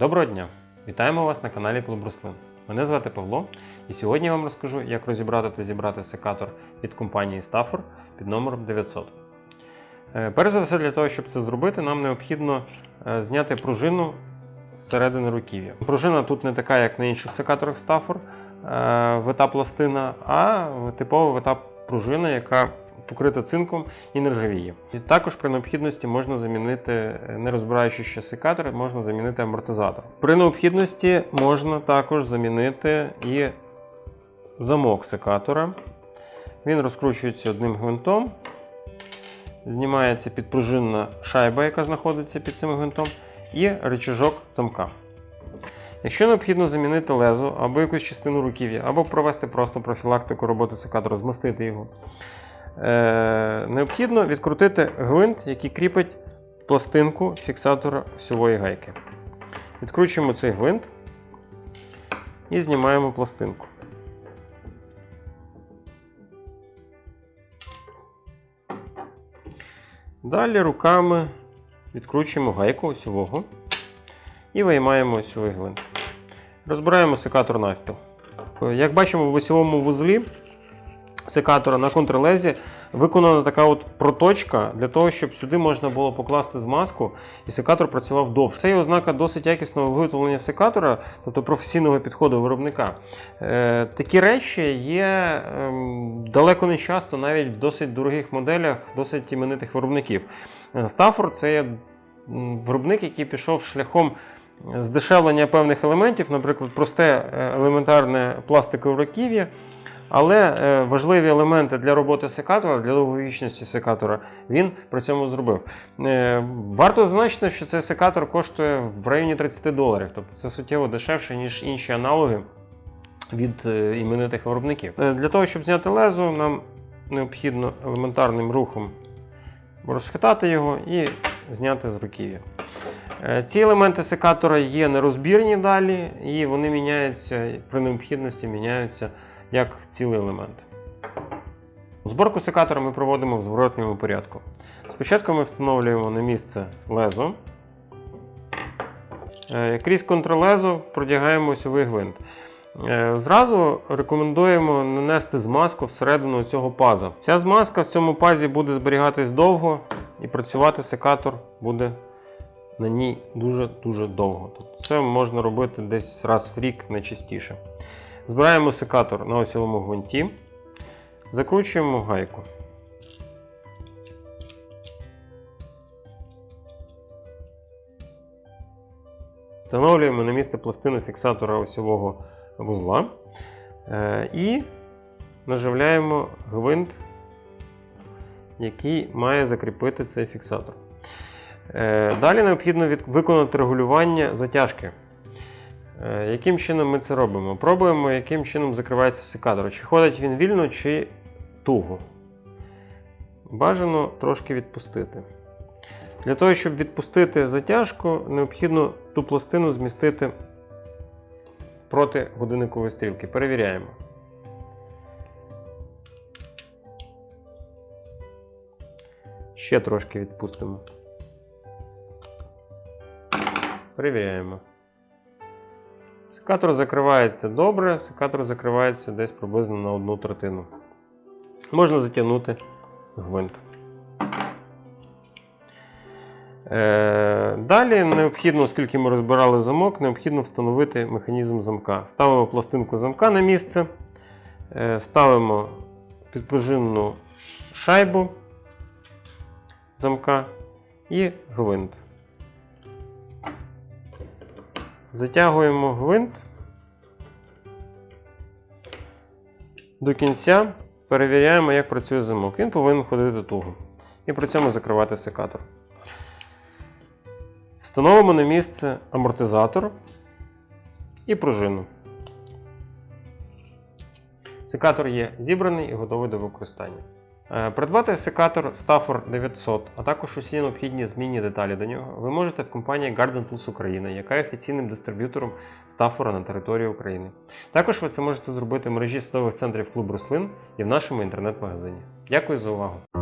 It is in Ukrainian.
Доброго дня! Вітаємо вас на каналі Клуб Рослин. Мене звати Павло, і сьогодні я вам розкажу, як розібрати та зібрати секатор від компанії Stafford під номером 900. Е, Перш за все, для того, щоб це зробити, нам необхідно е, зняти пружину з середини руків'я. Пружина тут не така, як на інших секаторах Stafford, е, вита пластина, а типова вита пружина, яка покрита цинком і не ржавіє. І також при необхідності можна замінити, не розбираючи ще секатор, можна замінити амортизатор. При необхідності можна також замінити і замок секатора. Він розкручується одним гвинтом. Знімається підпружинна шайба, яка знаходиться під цим гвинтом, і рычажок замка. Якщо необхідно замінити лезо або якусь частину руків'я, або провести просто профілактику роботи секатора, змастити його, необхідно відкрутити гвинт, який кріпить пластинку фіксатора осьової гайки. Відкручуємо цей гвинт і знімаємо пластинку. Далі руками відкручуємо гайку осьового і виймаємо осьовий гвинт. Розбираємо секатор навпіл. Як бачимо, в осьовому вузлі секатора на контрлезі виконана така от проточка для того, щоб сюди можна було покласти змазку і секатор працював довше. Це є ознака досить якісного виготовлення секатора, тобто професійного підходу виробника. Е, такі речі є ем, далеко не часто, навіть в досить дорогих моделях, досить іменитих виробників. Е, це є виробник, який пішов шляхом здешевлення певних елементів, наприклад, просте е, елементарне пластикове руків'я. Але е, важливі елементи для роботи секатора, для довговічності секатора, він при цьому зробив. Е, варто зазначити, що цей секатор коштує в районі 30 доларів, тобто це суттєво дешевше, ніж інші аналоги від е, іменитих виробників. Для того, щоб зняти лезо, нам необхідно елементарним рухом розхитати його і зняти з руків'я. Ці елементи секатора є нерозбірні далі, і вони міняються при необхідності міняються як цілий елемент. Зборку секатора ми проводимо в зворотньому порядку. Спочатку ми встановлюємо на місце лезо. Е, Крізь контрлезо продягаємо осьовий гвинт. Е, Зразу рекомендуємо нанести змазку всередину цього паза. Ця змазка в цьому пазі буде зберігатись довго і працювати секатор буде на ній дуже-дуже довго. Тобто це можна робити десь раз в рік найчастіше. Збираємо секатор на осьовому гвинті, закручуємо гайку. Встановлюємо на місце пластину фіксатора осьового вузла е, і наживляємо гвинт, який має закріпити цей фіксатор. Е, Далі необхідно виконати регулювання затяжки. Е, Яким чином ми це робимо? Пробуємо, яким чином закривається секатор. Чи ходить він вільно, чи туго. Бажано трошки відпустити. Для того, щоб відпустити затяжку, необхідно ту пластину змістити проти годинникової стрілки. Перевіряємо. Ще трошки відпустимо. Перевіряємо. Секатор закривається добре, секатор закривається десь приблизно на одну третину. Можна затягнути гвинт. Е, Далі необхідно, оскільки ми розбирали замок, необхідно встановити механізм замка. Ставимо пластинку замка на місце, е, ставимо підпружинну шайбу замка і гвинт. Затягуємо гвинт до кінця, перевіряємо, як працює замок. Він повинен ходити туго. І при цьому закривати секатор. Встановимо на місце амортизатор і пружину. Секатор є зібраний і готовий до використання. Е, Придбати секатор Stafford 900, а також усі необхідні змінні деталі до нього, ви можете в компанії Garden Tools України, яка є офіційним дистриб'ютором Стафора на території України. Також ви це можете зробити в мережі садових центрів клуб рослин і в нашому інтернет-магазині. Дякую за увагу!